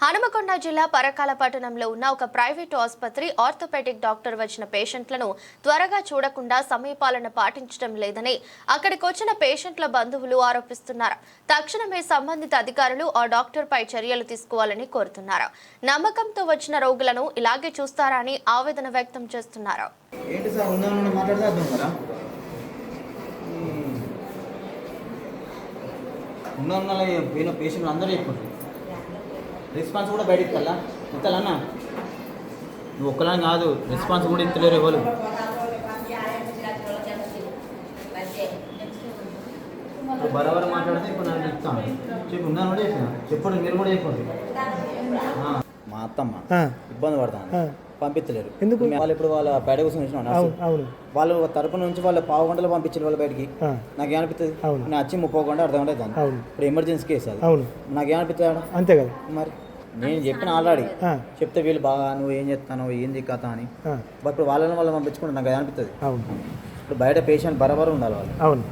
హనుమకొండ జిల్లా పరకాల పట్టణంలో ఉన్న ఒక ప్రైవేటు ఆసుపత్రి ఆర్థోపెడిక్ డాక్టర్ వచ్చిన పేషెంట్లను త్వరగా చూడకుండా సమయపాలన పాటించడం లేదని అక్కడికి వచ్చిన పేషెంట్ల బంధువులు ఆరోపిస్తున్నారు. తక్షణమే సంబంధిత అధికారులు ఆ డాక్టర్ పై చర్యలు తీసుకోవాలని కోరుతున్నారు. నమ్మకంతో వచ్చిన రోగులను ఇలాగే చూస్తారా అని ఆవేదన వ్యక్తం చేస్తున్నారు. పేషెంట్లు అందరూ చెప్పారు రెస్పాన్స్ కూడా బయటకు కల్లా ఇస్తాలన్నా నువ్వు ఒక్కలాని కాదు రెస్పాన్స్ కూడా ఇస్తలేరు ఎవరు? బరాబర్ మాట్లాడితే ఇప్పుడు నన్ను ఇస్తాను చెప్పు ఉన్నాను కూడా చెప్పిన చెప్పండి మీరు కూడా చెప్పండి. మా అత్తమ్మ ఇబ్బంది పడతాను. పంపించలేరు ఎందుకు? వాళ్ళు ఇప్పుడు వాళ్ళ బయట కోసం అవును వాళ్ళు తరపు నుంచి వాళ్ళ పావు గంటలు పంపించారు వాళ్ళ బయటికి నాకు ఏమనిపిస్తుంది అవును. నేను వచ్చి ముప్పై గంట అర్ధ గంట అవును. ఇప్పుడు ఎమర్జెన్సీ కేసు అది. అవును. నాకు ఏమనిపిస్తుంది? అంతే కదా. మరి నేను చెప్పిన ఆల్రెడీ. చెప్తే వీళ్ళు బాగా నువ్వు ఏం చెప్తాను ఏంది కథ అని. బట్ ఇప్పుడు వాళ్ళని వాళ్ళు పంపించుకుంటే నాకు ఏమనిపిస్తుంది అవును. ఇప్పుడు బయట పేషెంట్ బరాబర్ ఉండాలి వాళ్ళు. అవును.